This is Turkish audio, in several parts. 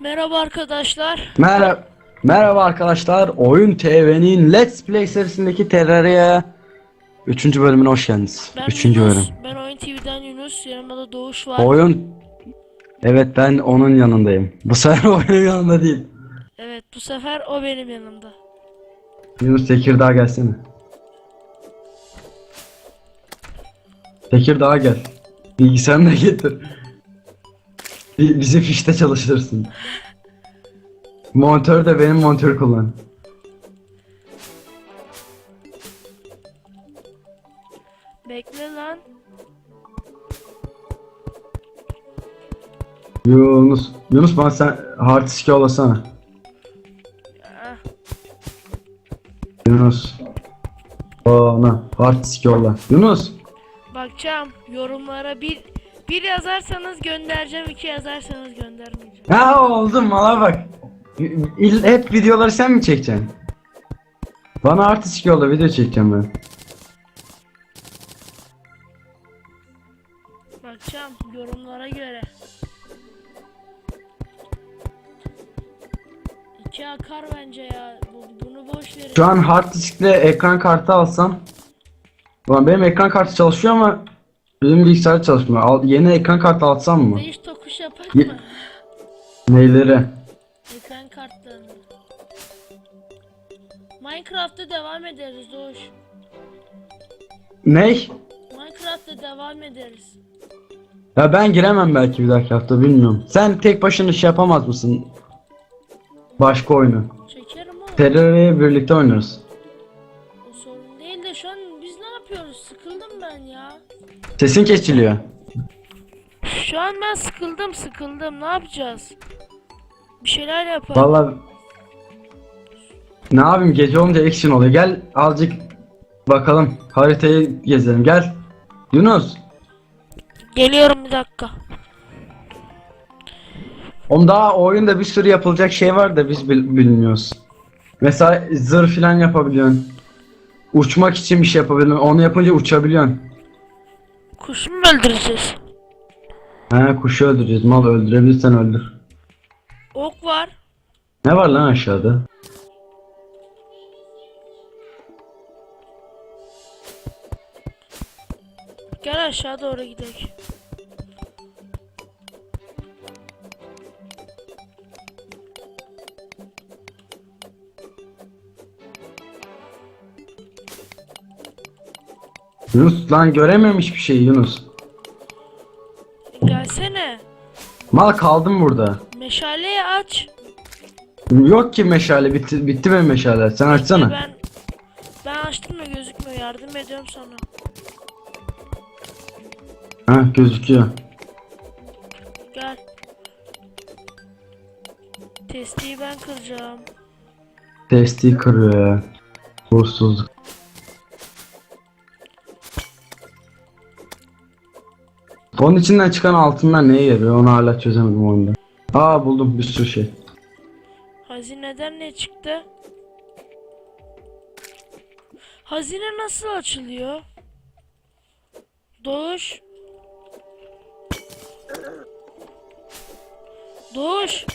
Merhaba arkadaşlar. Merhaba, merhaba arkadaşlar. Oyun TV'nin Let's Play serisindeki Terraria 3. bölümüne hoş geldiniz. Ben 3. Yunus. bölüm. Ben Oyun TV'den Yunus. Yanımda da Doğuş var. Oyun Evet ben onun yanındayım. Bu sefer o benim yanımda değil. Evet bu sefer o benim yanımda. Yunus Tekirdağ gelsene. Tekirdağ gel. Bilgisayarını getir. Bi- Bizi fişte çalıştırsın. Monitör de benim monitörü kullan. Bekle lan. Yunus, Yunus bana sen hard disk yollasana. Ah, Yunus. Bana hard disk yolla. Yunus. bakacağım yorumlara bir bir yazarsanız göndereceğim, iki yazarsanız göndermeyeceğim. Ha oldu mala bak. İl, hep videoları sen mi çekeceksin? Bana hard disk yolla video çekeceğim ben. Bakacağım yorumlara göre. İki akar bence ya. Bu- Bunu boş verin. Şu an hard diskle ekran kartı alsam. Ulan benim ekran kartı çalışıyor ama benim bilgisayar çalışmıyor. Al, yeni ekran kartı alsam mı? Değiş tokuş yapak Ye- mı? Neyleri? Ekran kartlarını. Minecraft'ta devam ederiz Doğuş. Ney? Minecraft'ta devam ederiz. Ya ben giremem belki bir dahaki hafta bilmiyorum. Sen tek başına şey yapamaz mısın? Başka oyunu. Çekerim oğlum. Terraria'yı birlikte oynarız. Değil de şu an biz ne yapıyoruz? Sıkıldım ben ya. Sesin kesiliyor. Şu an ben sıkıldım sıkıldım. Ne yapacağız? Bir şeyler yapalım. Vallahi ne yapayım gece olunca action oluyor. Gel azıcık bakalım haritayı gezelim. Gel. Yunus. Geliyorum bir dakika. Oğlum daha oyunda bir sürü yapılacak şey var da biz bil- bilmiyoruz. Mesela zırh filan yapabiliyorsun. Uçmak için bir şey yapabiliyorsun. Onu yapınca uçabiliyorsun. Kuşu mu öldüreceğiz? He kuşu öldüreceğiz. Mal öldürebilirsen öldür. Ok var. Ne var lan aşağıda? Gel aşağı doğru gidelim. Yunus lan görememiş bir şey Yunus. Gelsene. Mal kaldım burada. Meşaleyi aç. Yok ki meşale bitti, bitti benim meşale. Sen açsana. Ben ben açtım da gözükmüyor. Yardım ediyorum sana. Ha gözüküyor. Gel. Testiyi ben kıracağım. Testi kırıyor ya. Uğursuzluk. Onun içinden çıkan altınlar neye yarıyor onu hala çözemedim oyunda. Aa buldum bir sürü şey. Hazineden ne çıktı? Hazine nasıl açılıyor? Doğuş. Doğuş.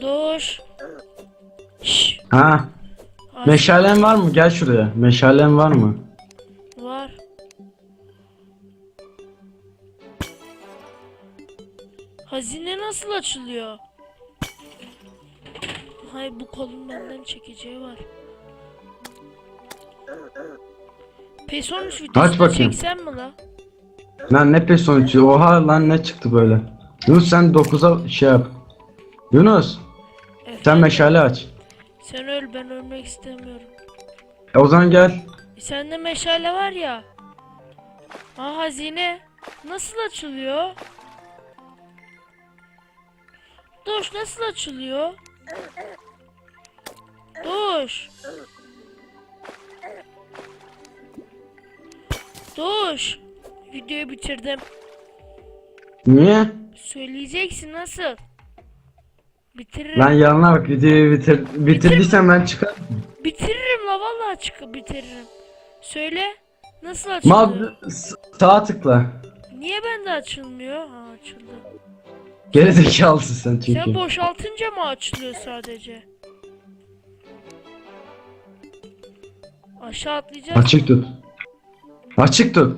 Doğuş. Şş, Ha meşalen var mı? Gel şuraya. Meşalen var mı? Nasıl açılıyor? Hay bu kolun benden çekeceği var. Peson videosunu bakayım. çeksem mi la? Lan ne pes 13 Oha lan ne çıktı böyle. Yunus sen 9'a şey yap. Yunus sen Efendim? meşale aç. Sen öl ben ölmek istemiyorum. E, o zaman gel. E, sende meşale var ya. Ha hazine. Nasıl açılıyor? Doğuş nasıl açılıyor? Doğuş. Doğuş. Videoyu bitirdim. Niye? Söyleyeceksin nasıl? Bitiririm. Lan yanına bak videoyu bitir bitirdiysen ben çıkar. Bitiririm la vallahi çıkıp bitiririm. Söyle. Nasıl açılıyor? Mal sağa tıkla. Niye bende açılmıyor? Ha açıldı. Gerizekalısın sen çünkü. Sen boşaltınca mı açılıyor sadece? Aşağı atlayacağız. Açık tut. Açık tut.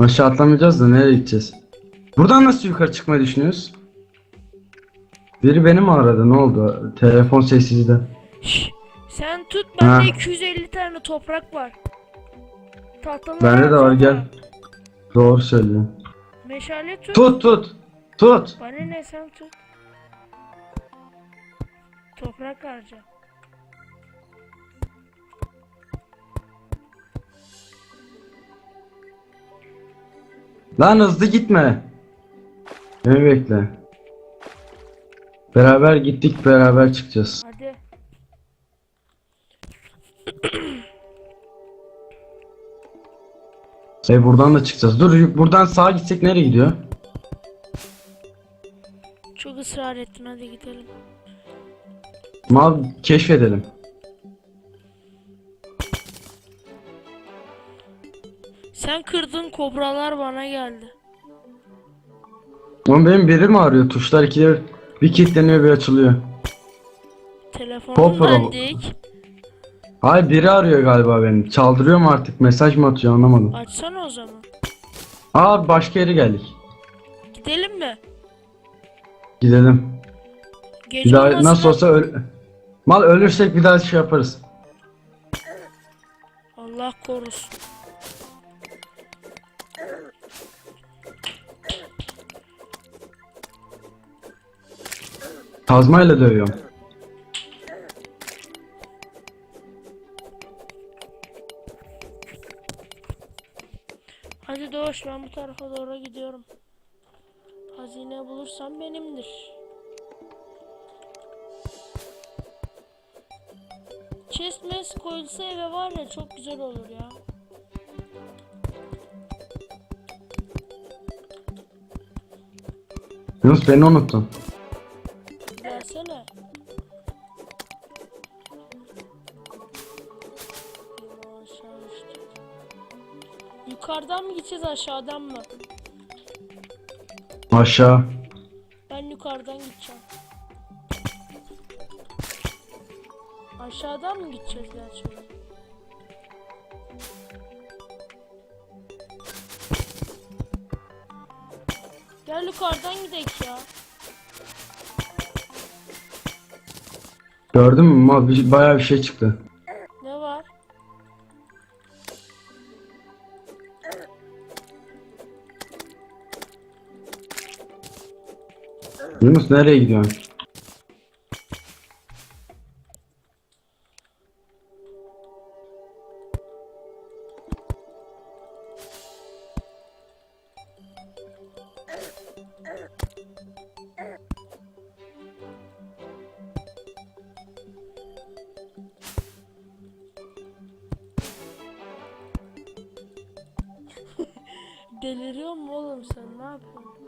Aşağı atlamayacağız da nereye gideceğiz? Buradan nasıl yukarı çıkmayı düşünüyoruz? Biri beni mi aradı? Ne oldu? Telefon sessizde. Şş, sen tut Ha. bende 250 tane toprak var. Tahtalar Bende de var gel. Doğru söylüyorsun. Meşale tut. Tut tut. Tut. Bana ne sen tut. Toprak harca. Lan hızlı gitme. Beni bekle. Beraber gittik beraber çıkacağız. E buradan da çıkacağız. Dur buradan sağa gitsek nereye gidiyor? Çok ısrar ettin hadi gidelim. Mal keşfedelim. Sen kırdın kobralar bana geldi. Oğlum benim biri mi arıyor? Tuşlar ikide bir kilitleniyor bir açılıyor. Telefonum Kopra. bendik. Hayır biri arıyor galiba beni. Çaldırıyor mu artık? Mesaj mı atıyor anlamadım. Açsana o zaman. Aa başka yere geldik. Gidelim mi? Gidelim. Gece Bir daha olmasına- nasıl olsa öl Mal ölürsek bir daha şey yaparız. Allah korusun. Kazmayla dövüyorum. Doğuş ben bu tarafa doğru gidiyorum. Hazine bulursam benimdir. Chest mes koyulsa eve var ya çok güzel olur ya. Yunus beni unuttun. Yukarıdan mı gideceğiz aşağıdan mı? Aşağı. Ben yukarıdan gideceğim. Aşağıdan mı gideceğiz gerçekten? Gel yukarıdan gidelim ya. Gördün mü? Bir, bayağı bir şey çıktı. Yunus nereye gidiyorsun? Deliriyor mu oğlum sen? Ne yapıyorsun?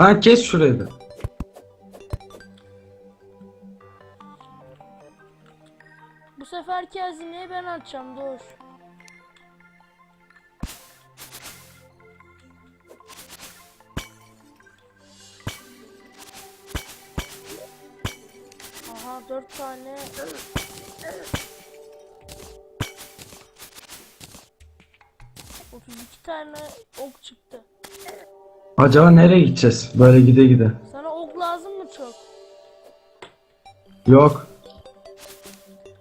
Lan kes şurayı da. Bu seferki hazineyi ben açacağım Doğuş. Aha dört tane Otuz iki tane ok çıktı. Acaba nereye gideceğiz? Böyle gide gide. Sana ok lazım mı çok? Yok.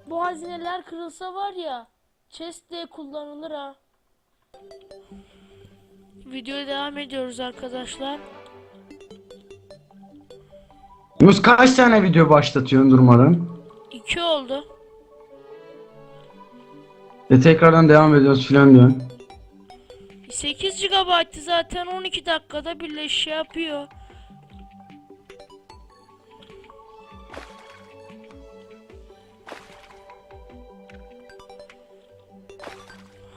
Bu hazineler kırılsa var ya chest diye kullanılır ha. Videoya devam ediyoruz arkadaşlar. Yunus kaç tane video başlatıyorsun durmadan? 2 oldu. E tekrardan devam ediyoruz filan diyorsun. 8 GB'tı zaten 12 dakikada birleş şey yapıyor.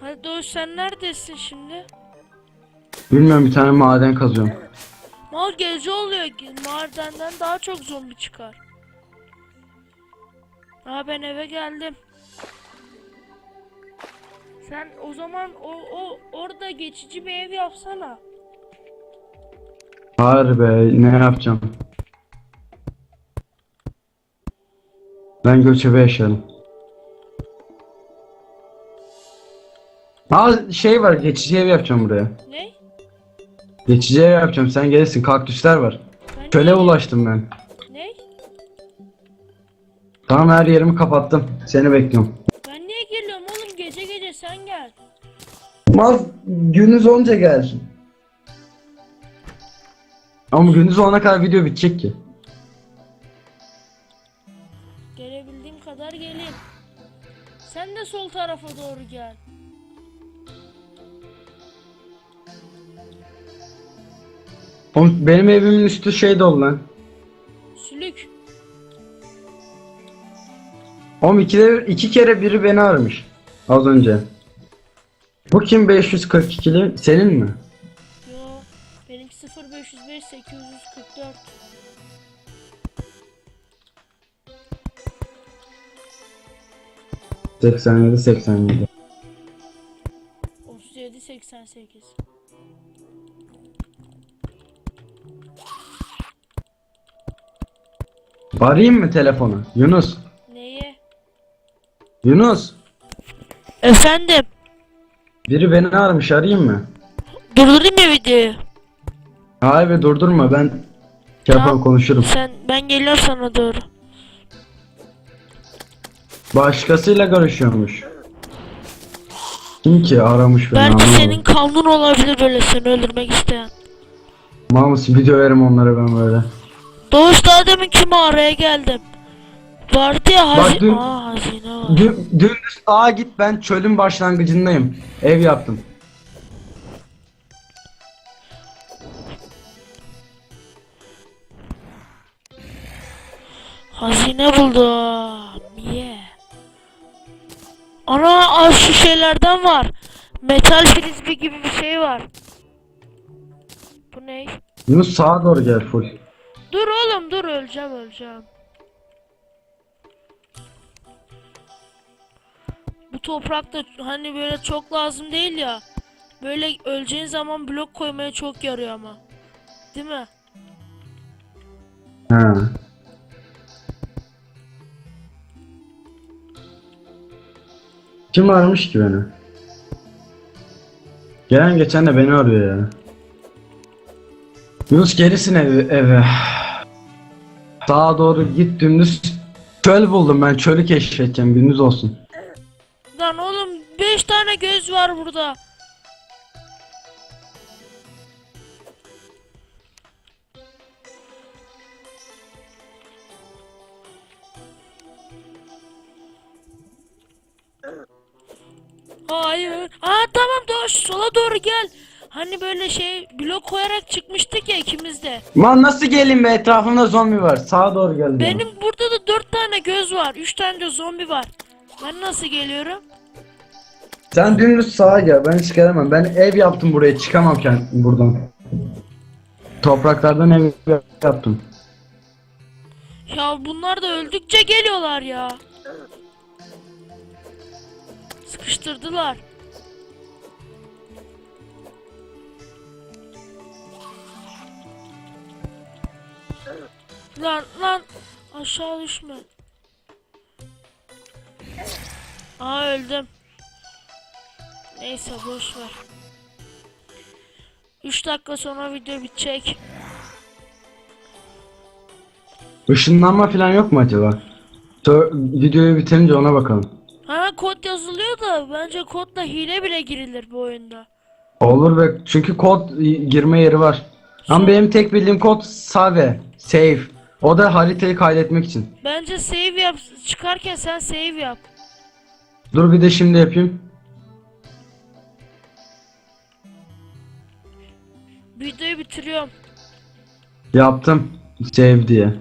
Hadi Doğuş sen neredesin şimdi? Bilmiyorum bir tane maden kazıyorum. Mal gece oluyor. Madenden daha çok zombi çıkar. Aa ben eve geldim. Sen o zaman o, o orada geçici bir ev yapsana. Hayır be ne yapacağım? Ben göçebe yaşarım. Aa şey var geçici ev yapacağım buraya. Ne? Geçici ev yapacağım sen gelirsin kaktüsler var. Ben Çöle niye- ulaştım ben. Ne? Tamam her yerimi kapattım. Seni bekliyorum. Maz gündüz olunca gel. Ama gündüz olana kadar video bitecek ki. Gelebildiğim kadar geleyim. Sen de sol tarafa doğru gel. Oğlum benim evimin üstü şey dolu lan. Sülük. Oğlum iki, iki kere biri beni aramış. Az önce. Bu kim 542'li? Senin mi? Yo. Benimki 0505 844. ...87 87. 37 88. Arayayım mı telefonu? Yunus. Neye? Yunus. Efendim. Biri beni aramış arayayım mı? Durdurayım mı videoyu? Hayır be durdurma ben... Şey Tamam. konuşurum. Sen ben geliyorum sana doğru. Başkasıyla görüşüyormuş. Kim ki aramış beni Belki anlamadım. senin kanun olabilir böyle seni öldürmek isteyen. Mamus video verim onlara ben böyle. Doğuş daha demin kim araya geldim. Vardı ya hazine. dün- Aa hazine var. Dün, dümdüz sağa git ben çölün başlangıcındayım. Ev yaptım. Hazine buldum. Yeah. Ana az şu şeylerden var. Metal frisbee gibi bir şey var. Bu ne? Yunus sağa doğru gel full. Dur oğlum dur öleceğim öleceğim. Bu toprakta hani böyle çok lazım değil ya. Böyle öleceğin zaman blok koymaya çok yarıyor ama. Değil mi? Ha. Kim aramış ki beni? Gelen geçen de beni arıyor ya. Yunus gerisin eve. eve. Sağa doğru git dümdüz. Çöl buldum ben çölü keşfedeceğim gündüz olsun. Lan oğlum 5 tane göz var burada. Hayır. Aa tamam Doğuş sola doğru gel. Hani böyle şey blok koyarak çıkmıştık ya ikimiz de. Man nasıl geleyim be etrafımda zombi var. Sağa doğru geldim. Benim burada da 4 tane göz var. 3 tane de zombi var. Ben nasıl geliyorum? Sen dümdüz sağa gel ben hiç gelemem. Ben ev yaptım buraya çıkamam kendim buradan. Topraklardan ev yaptım. Ya bunlar da öldükçe geliyorlar ya. Sıkıştırdılar. Lan lan aşağı düşme. Aa öldüm. Neyse boş ver. 3 dakika sonra video bitecek. Işınlanma falan yok mu acaba? Tö- videoyu bitirince ona bakalım. Ha kod yazılıyor da bence kodla hile bile girilir bu oyunda. Olur be çünkü kod girme yeri var. Ama benim tek bildiğim kod save, save. O da haritayı kaydetmek için. Bence save yap. Çıkarken sen save yap. Dur bir de şimdi yapayım. videoyu bitiriyorum. Yaptım. Save diye.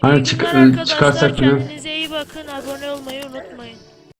Hani çık çıkarsak bile. Kendinize iyi bakın. Abone olmayı unutmayın.